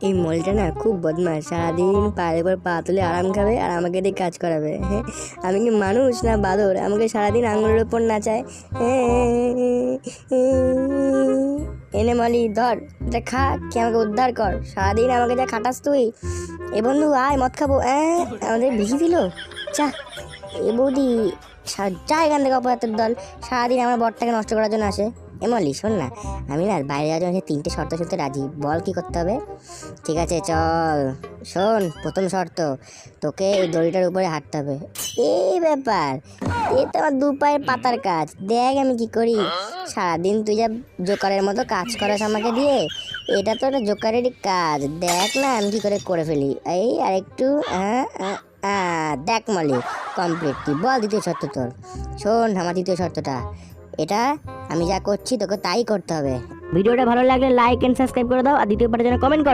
এই মলটা না খুব বদমাস সারাদিন পায়ের উপর পা তুলে আরাম খাবে আর আমাকে দিয়ে কাজ করাবে হ্যাঁ? আমি কি মানুষ না বাদর? আমাকে সারাদিন আঙুলের উপর নাচায় এনে মলি, ধর, এটা খা, কি আমাকে উদ্ধার কর। সারাদিন আমাকে যা খাটাস তুই। এ বন্ধু, আয়, মদ খাব হ্যাঁ আমাদের ভিজি দিল? চা এ বৌদি যা এখান থেকে অপরাধের দল। সারাদিন আমার বরটাকে নষ্ট করার জন্য আসে। এমলি শোন না, আমি না বাইরে যাওয়ার জন্য তিনটে শর্ত শুনতে রাজি। বল কি করতে হবে? ঠিক আছে, চল। শোন, প্রথম শর্ত, তোকে এই দড়িটার উপরে হাঁটতে হবে। এই ব্যাপার, এ তো আমার দু পায়ের পাতার কাজ। দেখ আমি কি করি। সারাদিন তুই যা জোকারের মতো কাজ করাস আমাকে দিয়ে, এটা তো একটা জোকারেরই কাজ। দেখ না আমি কি করে করে ফেলি। এই আর একটু হ্যাঁ দেখ মলি কমপ্লিট তুই বল দ্বিতীয় শর্ত তোর। শোন আমার দ্বিতীয় শর্তটা এটা আমি যা করছি তোকে তাই করতে হবে। ভিডিওটা ভালো লাগলে লাইক এন্ড সাবস্ক্রাইব করে দাও, আর দ্বিতীয় পার্টের জন্য কমেন্ট